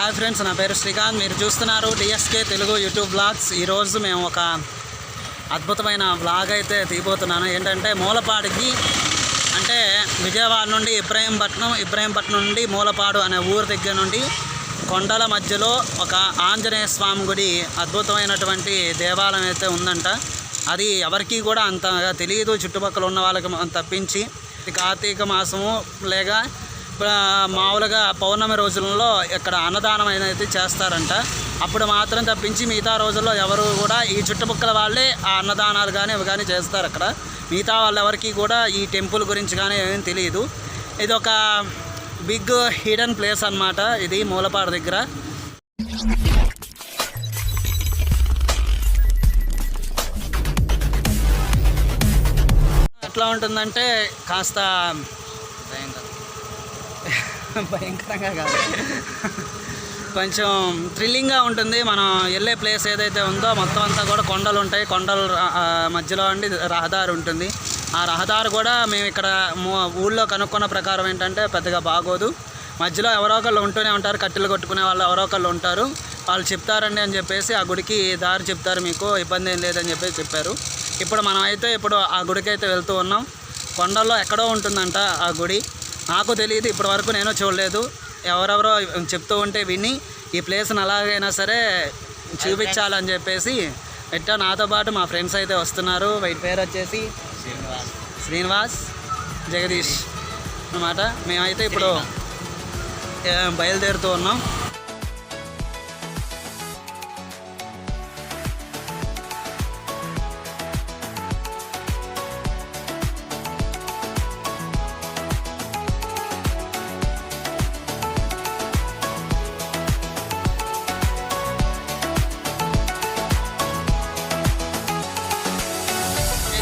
Hi friends నా పేరు శ్రీకాంత్. మీరు చూస్తున్నారు డిఎస్కే తెలుగు యూట్యూబ్ బ్లాగ్స్ ఈరోజు మేము ఒక అద్భుతమైన బ్లాగ్ అయితే తీయబోతున్నాను. ఏంటంటే మూలపాడికి అంటే విజయవాడ నుండి ఇబ్రాహీంపట్నం ఇబ్రాహీంపట్నం నుండి మూలపాడు అనే ఊరు దగ్గర నుండి కొండల మధ్యలో ఒక ఆంజనేయ స్వామి గుడి అద్భుతమైనటువంటి దేవాలయం అయితే ఉందంట. అది ఎవరికీ కూడా అంతగా తెలియదు. చుట్టుపక్కల ఉన్న వాళ్ళకి తప్పించి కార్తీక మాసము లేక మామూలుగా పౌర్ణమి రోజులలో ఇక్కడ అన్నదానం అనేది చేస్తారంట. అప్పుడు మాత్రం తప్పించి మిగతా రోజుల్లో ఎవరు కూడా ఈ చుట్టుపక్కల వాళ్ళే ఆ అన్నదానాలు కానీ ఇవి కానీ చేస్తారు అక్కడ. మిగతా వాళ్ళెవరికి కూడా ఈ టెంపుల్ గురించి కానీ ఏమీ తెలియదు ఇది ఒక బిగ్ హిడెన్ ప్లేస్ అన్నమాట. ఇది మూలపాడు దగ్గర. ఎట్లా ఉంటుందంటే కాస్త భయంకరంగా కాదు. కొంచెం థ్రిల్లింగ్గా ఉంటుంది. మనం వెళ్ళే ప్లేస్ ఏదైతే ఉందో మొత్తం అంతా కూడా కొండలు ఉంటాయి. కొండల మధ్యలో అండి రహదారి ఉంటుంది. ఆ రహదారి కూడా మేము ఇక్కడ ఊళ్ళో కనుక్కున్న ప్రకారం ఏంటంటే పెద్దగా బాగోదు. మధ్యలో ఎవరో ఒకళ్ళు ఉంటూనే ఉంటారు. కట్టెలు కొట్టుకునే వాళ్ళు ఎవరో ఒకళ్ళు ఉంటారు. వాళ్ళు చెప్తారండి అని చెప్పేసి ఆ గుడికి దారి చెప్తారు మీకు. ఇబ్బంది ఏం లేదని చెప్పేసి చెప్పారు. ఇప్పుడు మనం అయితే ఇప్పుడు ఆ గుడికి అయితే వెళ్తూ ఉన్నాం. కొండల్లో ఎక్కడో ఉంటుందంట ఆ గుడి. నాకు తెలియదు ఇప్పటి వరకు నేను చూడలేదు. ఎవరెవరో చెప్తూ ఉంటే విని ఈ ప్లేస్ని అలాగైనా సరే చూపించాలని చెప్పేసి ఎట్టా నాతో పాటు మా ఫ్రెండ్స్ అయితే వస్తున్నారు. వీటి పేరు వచ్చేసి శ్రీనివాస్ జగదీష్ అన్నమాట. మేమైతే ఇప్పుడు బయలుదేరుతూ ఉన్నాం.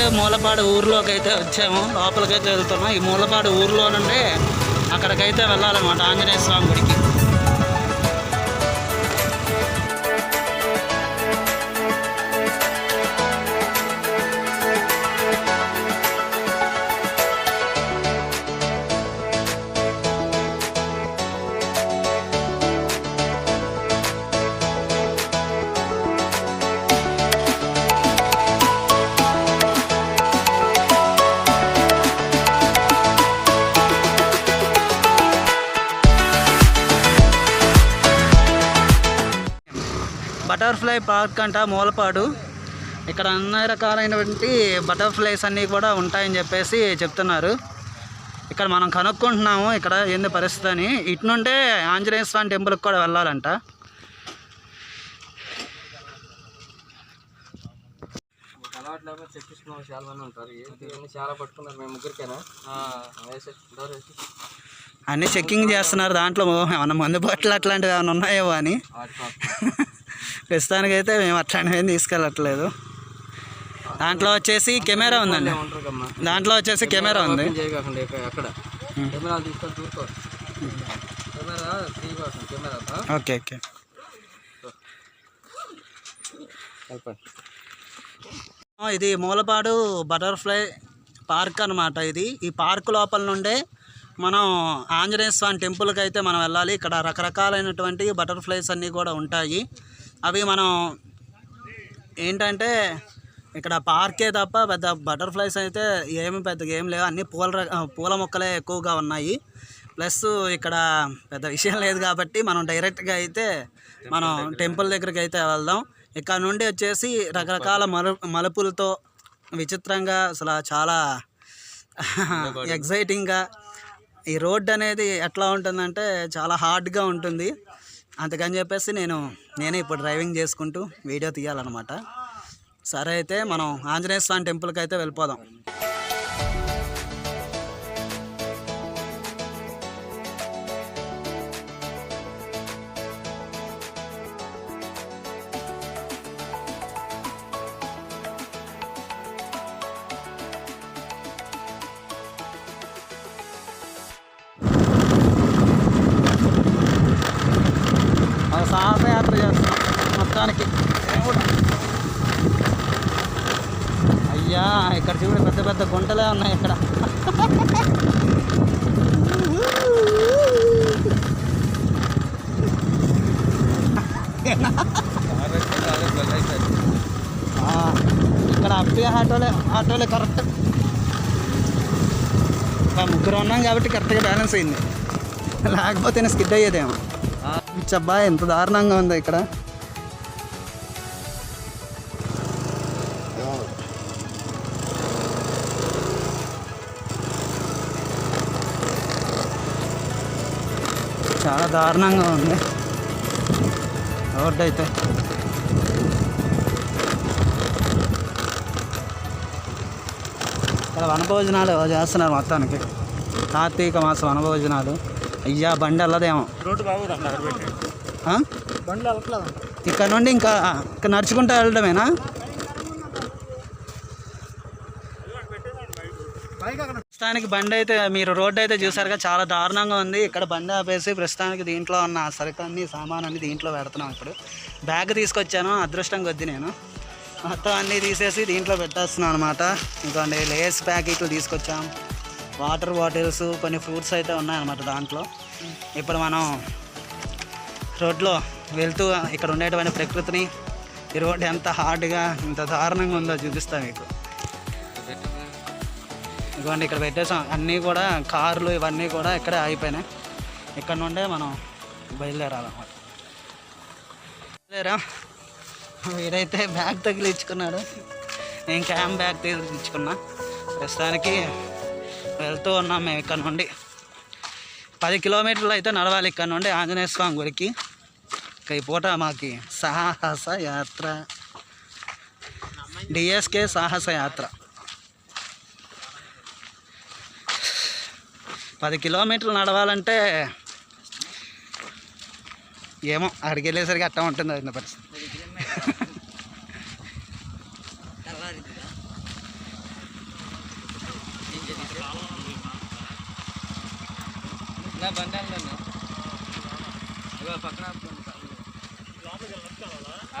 అయితే మూలపాడు ఊర్లోకి అయితే వచ్చాము. లోపలికైతే వెళ్తున్నాం. ఈ మూలపాడు ఊర్లో నుండి అక్కడికైతే వెళ్ళాలన్నమాట. ఆంజనేయ స్వామి గుడికి. బటర్ఫ్లై పార్క్ అంట మూలపాడు. ఇక్కడ అన్ని రకాలైనటువంటి బటర్ఫ్లైస్ అన్నీ కూడా ఉంటాయని చెప్పేసి చెప్తున్నారు. ఇక్కడ మనం కనుక్కుంటున్నాము ఇక్కడ ఏంది పరిస్థితి అని. ఇటు నుండే ఆంజనేయ స్వామి టెంపుల్కి కూడా వెళ్ళాలంట. అలవాటు లేకపోతే చెప్పించుకున్న వాళ్ళు చాలా మంది ఉంటారు. ఏంటి? ఇవన్నీ చాలా పట్టుకున్నారు. మేము ముగ్గురికేనా? వేసే డోర్ వేసి అన్నీ చెక్కింగ్ చేస్తున్నారు దాంట్లో. ఏమన్నా మందు బాటిల్ అట్లాంటివి ఏమైనా ఉన్నాయేమో అని. ప్రస్తుతానికైతే మేము అట్లాంటివి ఏం తీసుకెళ్ళట్లేదు. దాంట్లో వచ్చేసి కెమెరా ఉందండి. దాంట్లో వచ్చేసి కెమెరా ఉంది. Okay okay. ఇది మూలపాడు బటర్ఫ్లై పార్క్ అన్నమాట ఇది. ఈ పార్క్ లోపల నుండే మనం ఆంజనేయ స్వామి టెంపుల్కి అయితే మనం వెళ్ళాలి. ఇక్కడ రకరకాలైనటువంటి బటర్ఫ్లైస్ అన్నీ కూడా ఉంటాయి. అవి మనం ఏంటంటే ఇక్కడ పార్కే తప్ప పెద్ద బటర్ఫ్లైస్ అయితే ఏమి పెద్దగా ఏం లేవు. అన్ని పూల పూల మొక్కలే ఎక్కువగా ఉన్నాయి. ప్లస్ ఇక్కడ పెద్ద విషయం లేదు కాబట్టి మనం డైరెక్ట్గా అయితే మనం టెంపుల్ దగ్గరికి అయితే వెళ్దాం. ఇక్కడ నుండి వచ్చేసి రకరకాల మలు మలుపులతో విచిత్రంగా అసలు చాలా ఎగ్జైటింగ్గా ఈ రోడ్ అనేది ఎట్లా ఉంటుందంటే చాలా హార్డ్గా ఉంటుంది. అందుకని చెప్పేసి నేను నేనే ఇప్పుడు డ్రైవింగ్ చేసుకుంటూ వీడియో తీయాలన్నమాట. సరే అయితే మనం ఆంజనేయ స్వామి టెంపుల్కి అయితే వెళ్ళిపోదాం. సాహసయాత్ర చేస్తాం. మొత్తానికి. అయ్యా ఇక్కడ చూడు పెద్ద పెద్ద గుంటలే ఉన్నాయి ఇక్కడ. ఇక్కడ అప్పే ఆటోలే ఆటోలే కరెక్ట్ ముగ్గురు ఉన్నాం కాబట్టి కరెక్ట్గా బ్యాలెన్స్ అయింది. లేకపోతే నేను స్కిడ్ అయ్యేదేమో. చబ్బా ఎంత దారుణంగా ఉంది ఇక్కడ. చాలా దారుణంగా ఉంది. రోడ్డు అయితే. ఇక్కడ వనభోజనాలు చేస్తున్నారు మొత్తానికి. కార్తీక మాసం వనభోజనాలు. అయ్యా బండి వెళ్ళదేమో ఇక్కడ నుండి ఇంకా ఇక్కడ నడుచుకుంటూ వెళ్ళడమేనా? ప్రస్తుతానికి బండి అయితే మీరు రోడ్డు అయితే చూసారుగా చాలా దారుణంగా ఉంది. ఇక్కడ బండి ఆపేసి ప్రస్తుతానికి దీంట్లో ఉన్న సరుకు అన్ని సామాన్ అన్ని దీంట్లో పెడుతున్నాం ఇప్పుడు. బ్యాగ్ తీసుకొచ్చాను అదృష్టం కొద్ది నేను. మొత్తం అన్నీ తీసేసి దీంట్లో పెట్టేస్తున్నాను అనమాట ఇంకోండి లేస్ ప్యాకెట్లు తీసుకొచ్చాం. వాటర్ బాటిల్స్ కొన్ని ఫ్రూట్స్ అయితే ఉన్నాయన్నమాట దాంట్లో. ఇప్పుడు మనం రోడ్లో వెళ్తూ ఇక్కడ ఉండేటువంటి ప్రకృతిని ఈ రోడ్డు ఎంత హార్డ్గా ఇంత దారుణంగా ఉందో చూపిస్తాను మీకు. ఇదిగోండి ఇక్కడ పెట్టేసాం అన్నీ కూడా కార్లు ఇవన్నీ కూడా ఇక్కడే ఆగిపోయినాయి. ఇక్కడ నుండే మనం బయలుదేరాలన్నమాట. బయలుదేరా. వీడైతే బ్యాగ్ తగిలించుకున్నాడు. నేను క్యామ్ బ్యాగ్ తగిలించుకున్నా. ప్రస్తుతానికి వెళ్తూ ఉన్నాం మేము ఇక్కడ నుండి. పది కిలోమీటర్లు అయితే నడవాలి ఇక్కడ నుండి ఆంజనేయ స్వామి గుడికి. ఇక ఈ పూట మాకి సాహస యాత్ర. డిఎస్కే సాహస యాత్ర. పది కిలోమీటర్లు నడవాలంటే ఏమో అక్కడికి వెళ్ళేసరికి అట్ట ఉంటుంది అది పరిస్థితి నా బండి వెళ్ళండి ఇగో పక్కన ఆపుకోండి. ఆ, నెట్ వెళ్ళాల్సింది. ఆ.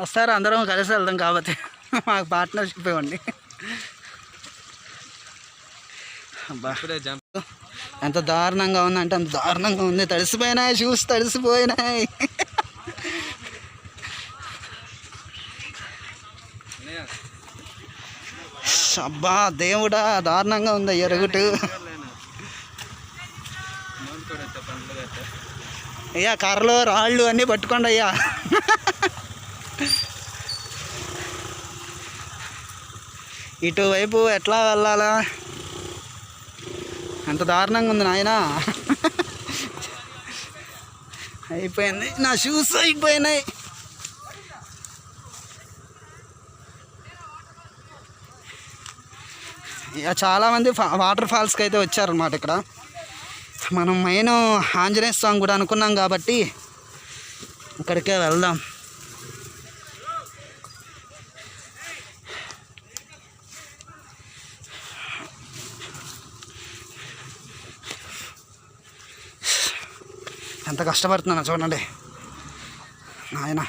వస్తారు అందరం కలిసి వెళ్దాం కాబట్టి. మాకు పార్ట్నర్షిప్ ఇవ్వండి. ఎంత దారుణంగా ఉందంటే అంత దారుణంగా ఉంది. తడిసిపోయినాయి షూస్ తడిసిపోయినాయి. అబ్బా దేవుడా దారుణంగా ఉంది ఎరుగుటు. అయ్యా కర్రలు రాళ్ళు అన్నీ పట్టుకోండి అయ్యా. ఇటువైపు ఎట్లా వెళ్ళాలా? అంత దారుణంగా ఉంది నాయన. అయిపోయింది. నా షూస్ అయిపోయినాయి. ఇక చాలామంది ఫా వాటర్ ఫాల్స్కి అయితే వచ్చారనమాట ఇక్కడ. మనం మెయిన్ ఆంజనేయ స్వామి కూడా అనుకున్నాం కాబట్టి ఇక్కడికే వెళ్దాం. ఎంత కష్టపడుతున్నాను చూడండి. నాయన.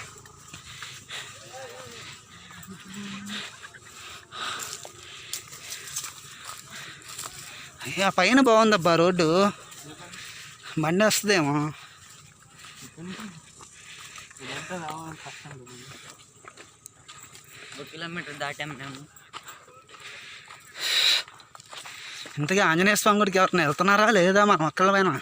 అయ్యా పైన బాగుందబ్బా రోడ్డు. బండి వస్తుందేమో. ఒక కిలోమీటర్ దాటాము మేము. ఇంతకీ ఆంజనేయ స్వామి గుడికి ఎవరైనా వెళ్తున్నారా? లేదా మన ఒక్కళ్ళమైనా?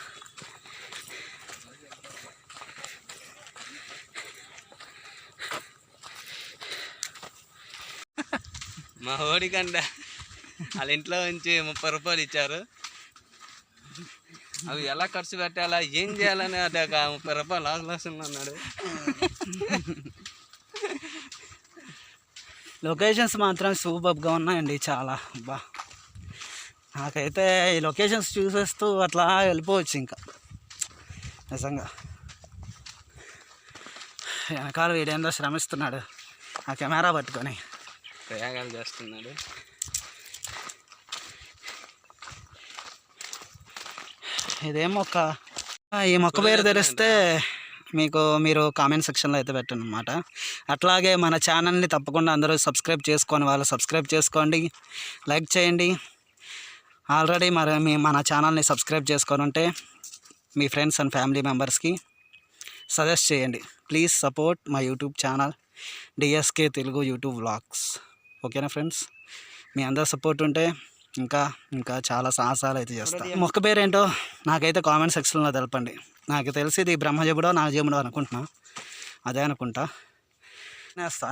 మా ఓడికంట వాళ్ళ ఇంట్లో నుంచి ముప్పై రూపాయలు ఇచ్చారు. అవి ఎలా ఖర్చు పెట్టాలా? ఏం చేయాలని అది ఒక ముప్పై రూపాయలు లాస్ లాస్ అన్నాడు లొకేషన్స్ మాత్రం సూపర్గా ఉన్నాయండి చాలా. బా నాకైతే ఈ లొకేషన్స్ చూసేస్తూ అట్లా వెళ్ళిపోవచ్చు ఇంకా. నిజంగా. వెనకాల వీడేందో శ్రమిస్తున్నాడు. ఆ కెమెరా పట్టుకొని. ప్రయాగాలు చేస్తున్నాడు. ఇదేం మొక్క ఈ మొక్క పేరు తెలిస్తే మీకు మీరు కామెంట్ సెక్షన్లో అయితే పెట్టండి అనమాట అట్లాగే మన ఛానల్ని తప్పకుండా అందరూ సబ్స్క్రైబ్ చేసుకొని వాళ్ళు సబ్స్క్రైబ్ చేసుకోండి. లైక్ చేయండి. ఆల్రెడీ మరి మీ మన ఛానల్ని సబ్స్క్రైబ్ చేసుకొని ఉంటే మీ ఫ్రెండ్స్ అండ్ ఫ్యామిలీ మెంబర్స్కి సజెస్ట్ చేయండి. ప్లీజ్ సపోర్ట్ మా YouTube channel DSK Telugu YouTube vlogs ఓకేనా ఫ్రెండ్స్ మీ అందరి సపోర్ట్ ఉంటే ఇంకా ఇంకా చాలా సాహసాలు అయితే చేస్తాను మొక్క పేరేంటో నాకైతే కామెంట్ సెక్షన్లో తెలపండి. నాకు తెలిసి ఇది బ్రహ్మజముడో నాగజముడో అనుకుంటున్నా. అదే అనుకుంటా. నేస్తా.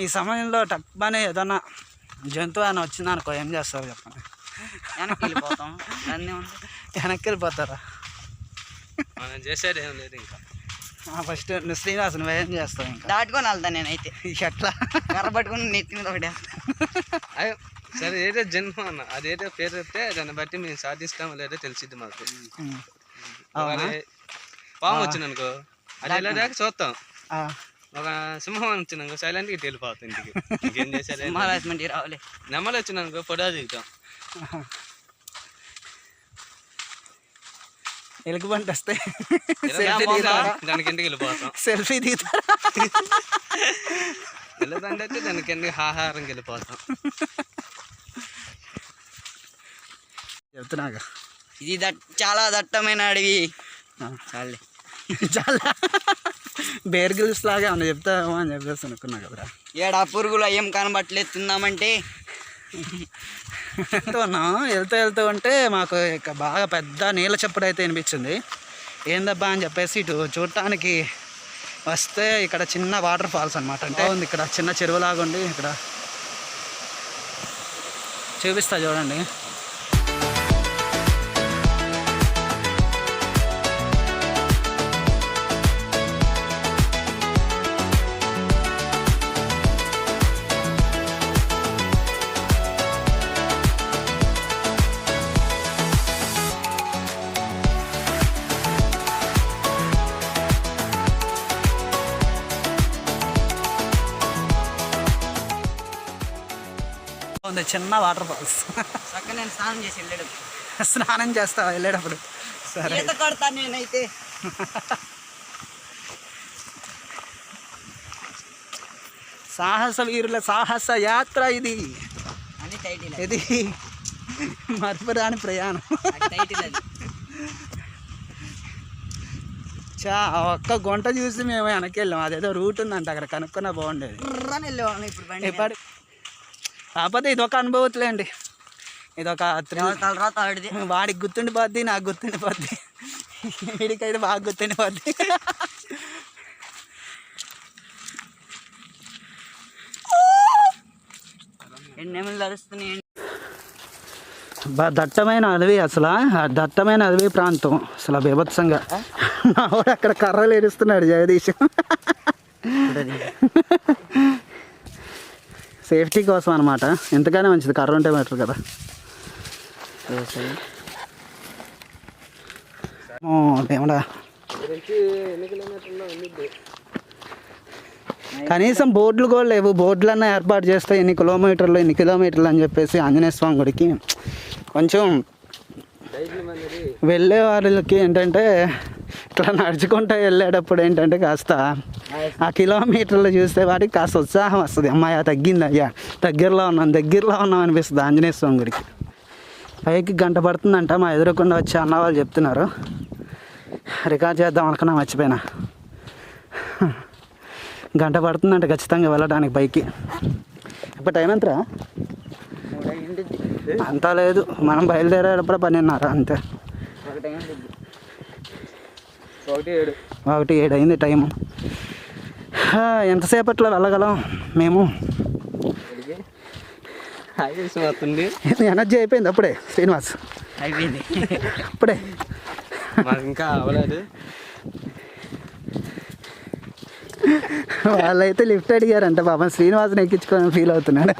ఈ సమయంలో టక్బానే ఏదన్నా జంతువు అని వచ్చింది అనుకో ఏం చేస్తారు చెప్పండి. వెనక్కి వెళ్ళిపోతాం వెనక్కి వెళ్ళిపోతారా మనం చేసేది ఏం లేదు ఇంకా. ఫస్ట్ నువ్వు శ్రీనివాస్ నువ్వేం చేస్తావు దాటుకొని వెళ్తా నేనైతే. ఎట్లా? కర్ర పట్టుకుని నెత్తి మీద ఒకటి అయ్యో సరే ఏదో జన్మ అన్న. అదేదో పేరు చెప్తే దాన్ని బట్టి మేము సాధిస్తామో లేదో తెలిసిద్ది మాకు. పాము వచ్చింది అనుకో అది వెళ్ళేదాకా చూస్తాం. ఆ, ఒక సింహం వచ్చిందనుకో సైలెంట్గా వెళ్ళిపోతాం ఇంటికి. ఇంకేం రావాలి. నెమ్మలు వచ్చిందనుకో ఫోటో దిగుతాం. ఎలుగుబంటి వస్తే ఇలా సెల్ఫీ పోగా దిగుతారా? దానికి ఇంటికి వెళ్ళిపోతాం? సెల్ఫీ దిగుతారా? వెళ్ళదంటే అయితే దానికి ఎందుకు ఆహారంకి వెళ్ళిపోతాం? చెప్తున్నాగా. ఇది చాలా దట్టమైన అడవి. చాలే. చాలా. బేర్ గిల్స్ లాగా అని చెప్తామో అని చెప్పేసి అనుకున్నా కదరా ఏడా పురుగులు ఏం కనబట్టలేదు తిందామంటే? ఉన్నాం వెళ్తూ వెళ్తూ ఉంటే మాకు ఇక బాగా పెద్ద నీళ్ళ చప్పుడు అయితే వినిపించింది. ఏందబ్బా అని చెప్పేసి ఇటు చూడటానికి వస్తే ఇక్కడ చిన్న వాటర్ ఫాల్స్ అనమాట అంటే ఉంది ఇక్కడ చిన్న చెరువులాగా ఉండి ఇక్కడ చూపిస్తా చూడండి. ఉంది చిన్న వాటర్ ఫాల్స్. నేను స్నానం చేసి వెళ్ళాడు స్నానం చేస్తా వెళ్ళేటప్పుడు? సరే. ఈత కొడతా నేనైతే. సాహస వీరుల సాహస యాత్ర ఇది. ఇది మరపురాని ప్రయాణం. చా ఒక్క గుంట చూసి మేము వెనక్కి వెళ్ళాం. అదేదో రూట్ ఉందంట అక్కడ కనుక్కున్నా బాగుండేది. ఇప్పుడు కాకపోతే ఇదొక అనుభవతులేండి ఇదొక త్రీ ఎవరి తలరాత ఆడిది వాడికి గుర్తుండిపోద్ది నాకు గుర్తుండిపోద్ది. వీడికైతే బాగా గుర్తుండిపోద్ది. తరుస్తున్నాయి బా దట్టమైన అడవి అసలు. ఆ దట్టమైన అడవి ప్రాంతం. అసలు బీభత్సంగా. అక్కడ కర్రలు ఎరుస్తున్నాడు జగదీష్ సేఫ్టీ కోసం అనమాట ఎంతగానో మంచిది. కర్ర ఉంటే బెటర్ కదా. దేవుడా. కనీసం బోర్డులు కూడా లేవు. బోర్డులన్నా ఏర్పాటు చేస్తే ఎన్ని కిలోమీటర్లు ఎన్ని కిలోమీటర్లు అని చెప్పేసి ఆంజనేయ స్వామి గుడికి కొంచెం వెళ్ళే వాళ్ళకి ఏంటంటే ఇట్లా నడుచుకుంటూ వెళ్ళేటప్పుడు ఏంటంటే కాస్త ఆ కిలోమీటర్లు చూస్తే వాడికి కాస్త ఉత్సాహం వస్తుంది. అమ్మాయి తగ్గింది అయ్యా దగ్గరలో ఉన్నాం దగ్గరలో ఉన్నాం అనిపిస్తుంది ఆంజనేయ స్వామి గుడికి. పైకి గంట పడుతుందంట మా ఎదురుకుండా వచ్చి అన్న వాళ్ళు చెప్తున్నారు. రికార్డ్ చేద్దాం అనుకున్నా మర్చిపోయినా. గంట పడుతుందంట ఖచ్చితంగా వెళ్ళడానికి పైకి. ఇప్పుడు టైం ఎంతరా? అంతా లేదు మనం బయలుదేరేటప్పుడు పన్నెన్నర అంతే. ఒకటి ఏడు. అయింది టైము హా, ఎంతసేపట్లో వెళ్ళగలం మేము? ఎనర్జీ అయిపోయింది అప్పుడే శ్రీనివాస్. అయిపోయింది. అప్పుడే. ఇంకా అవ్వలేదు. వాళ్ళైతే లిఫ్ట్ అడిగారంట పాపం శ్రీనివాస్ని ఎక్కించుకొని ఫీల్ అవుతున్నాడు.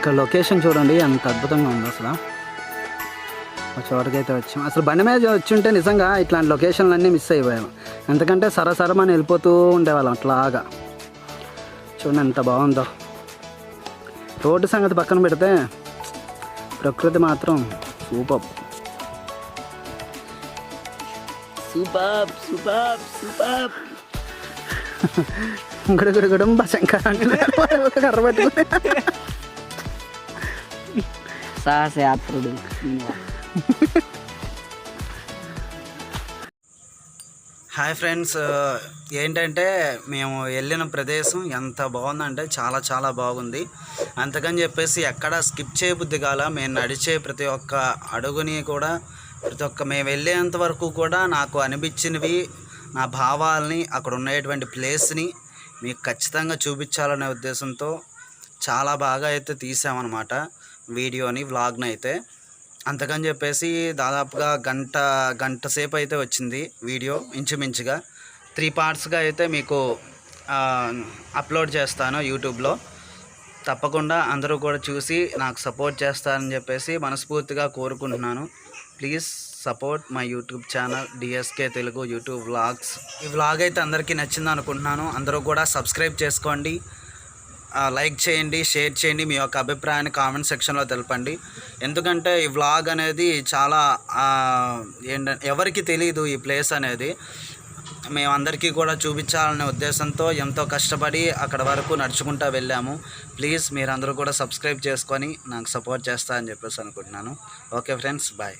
ఇక్కడ లొకేషన్ చూడండి ఎంత అద్భుతంగా ఉంది అసలు. ఒక చోటకైతే వచ్చాం. అసలు బండి మీద వచ్చి ఉంటే నిజంగా ఇట్లాంటి లొకేషన్లు అన్నీ మిస్ అయిపోయాం. ఎందుకంటే సరసరమని వెళ్ళిపోతూ ఉండేవాళ్ళం అట్లాగా. చూడండి ఎంత బాగుందో. రోడ్డు సంగతి పక్కన పెడితే ప్రకృతి మాత్రం super. Super super super. గుడుగుడు Gudumba Shankar ఒక కర్ర పట్టుకుని. సాహసయాత్రుడు హాయ్ ఫ్రెండ్స్ ఏంటంటే మేము వెళ్ళిన ప్రదేశం ఎంత బాగుందంటే చాలా చాలా బాగుంది. అంతకని చెప్పేసి ఎక్కడ స్కిప్ చేయబుద్ధి కాల. మేము నడిచే ప్రతి ఒక్క అడుగుని కూడా ప్రతి ఒక్క మేము వెళ్ళేంత వరకు కూడా నాకు అనిపించినవి నా భావాల్ని అక్కడ ఉండేటువంటి ప్లేస్ని మీకు ఖచ్చితంగా చూపించాలనే ఉద్దేశంతో చాలా బాగా అయితే తీసామన్నమాట. వీడియోని వ్లాగ్ని అయితే. అంతకని చెప్పేసి దాదాపుగా గంట గంట సేపు అయితే వచ్చింది వీడియో ఇంచుమించుగా. త్రీ పార్ట్స్గా అయితే మీకు అప్లోడ్ చేస్తాను యూట్యూబ్లో. తప్పకుండా అందరూ కూడా చూసి నాకు సపోర్ట్ చేస్తారని చెప్పేసి మనస్ఫూర్తిగా కోరుకుంటున్నాను. Please support my YouTube channel DSK Telugu YouTube vlogs. ఈ వ్లాగ్ అయితే అందరికీ నచ్చింది అనుకుంటున్నాను అందరూ కూడా సబ్స్క్రైబ్ చేసుకోండి. లైక్ చేయండి షేర్ చేయండి మీ యొక్క అభిప్రాయాన్ని కామెంట్ సెక్షన్లో తెలపండి. ఎందుకంటే ఈ వ్లాగ్ అనేది చాలా ఏంట ఎవరికి తెలియదు ఈ ప్లేస్ అనేది. మేమందరికీ కూడా చూపించాలనే ఉద్దేశంతో ఎంతో కష్టపడి అక్కడ వరకు నడుచుకుంటూ వెళ్ళాము. ప్లీజ్ మీరందరూ కూడా సబ్స్క్రైబ్ చేసుకొని నాకు సపోర్ట్ చేస్తా అని చెప్పేసి అనుకుంటున్నాను. Okay friends bye.